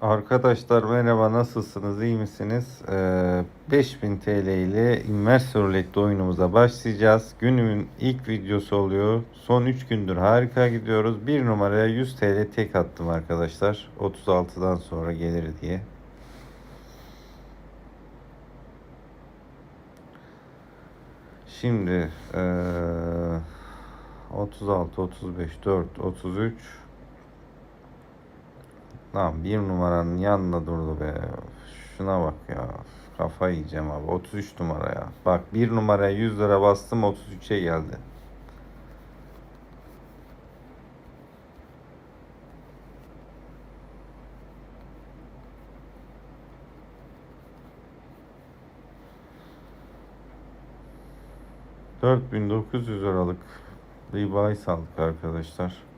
Arkadaşlar merhaba nasılsınız iyi misiniz? Ee, 5000 TL ile Immerse Roulette oyunumuza başlayacağız. Günümün ilk videosu oluyor. Son 3 gündür harika gidiyoruz. 1 numaraya 100 TL tek attım arkadaşlar. 36'dan sonra gelir diye. Şimdi ee, 36, 35, 4, 33 Lan bir numaranın yanında durdu be. Şuna bak ya. Kafa yiyeceğim abi. 33 numara ya. Bak bir numaraya 100 lira bastım 33'e geldi. ...4900 liralık bir bahis aldık arkadaşlar.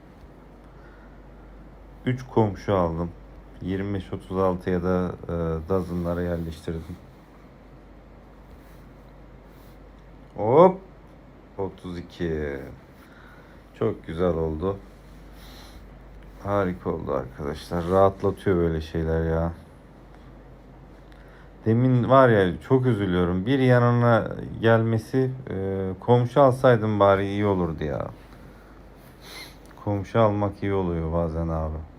3 komşu aldım. 25-36'ya da e, dazınlara yerleştirdim. Hop. 32. Çok güzel oldu. Harika oldu arkadaşlar. Rahatlatıyor böyle şeyler ya. Demin var ya çok üzülüyorum. Bir yanına gelmesi e, komşu alsaydım bari iyi olurdu ya. Komşu almak iyi oluyor bazen abi.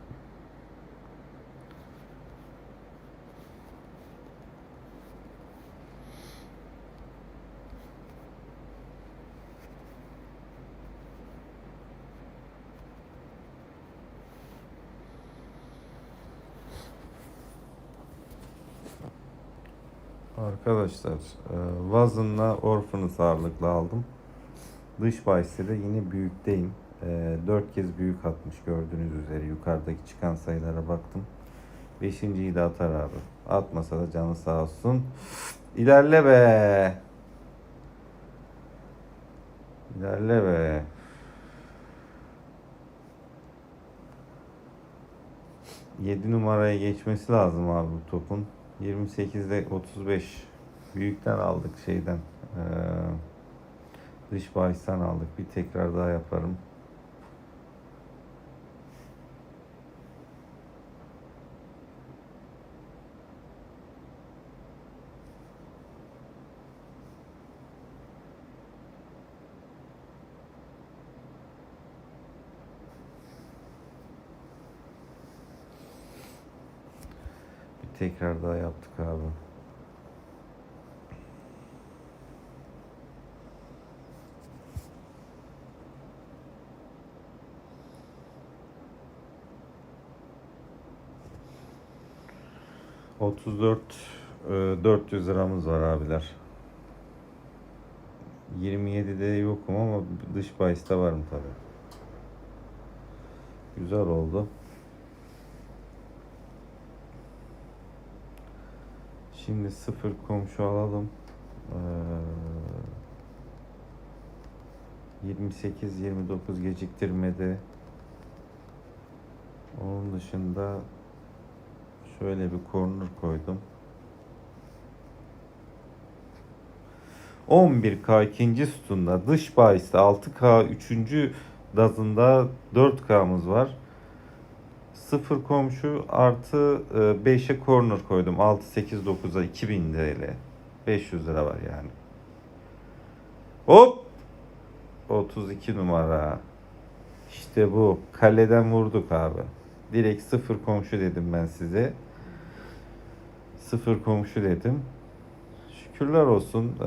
Arkadaşlar e, Vazın'la Orphan'ı ağırlıklı aldım. Dış bahiste de yine büyükteyim. E, 4 kez büyük atmış gördüğünüz üzere. Yukarıdaki çıkan sayılara baktım. Beşinciyi de atar abi. Atmasa da canı sağ olsun. İlerle be. İlerle be. Yedi numaraya geçmesi lazım abi bu topun. 28'de 35 büyükten aldık şeyden eee, dış bahisten aldık. Bir tekrar daha yaparım tekrar daha yaptık abi Otuz dört e, 400 liramız var abiler. 27'de yokum ama dış bahiste varım tabi. Güzel oldu. Şimdi sıfır komşu alalım. Ee, 28-29 geciktirmede. Onun dışında şöyle bir corner koydum. 11K ikinci sütunda dış bahiste 6K üçüncü dazında 4K'mız var. 0 komşu artı 5'e corner koydum. 6, 8, 9'a 2000 TL. 500 lira var yani. Hop! 32 numara. İşte bu. Kaleden vurduk abi. Direkt sıfır komşu dedim ben size. Sıfır komşu dedim. Şükürler olsun. Ee,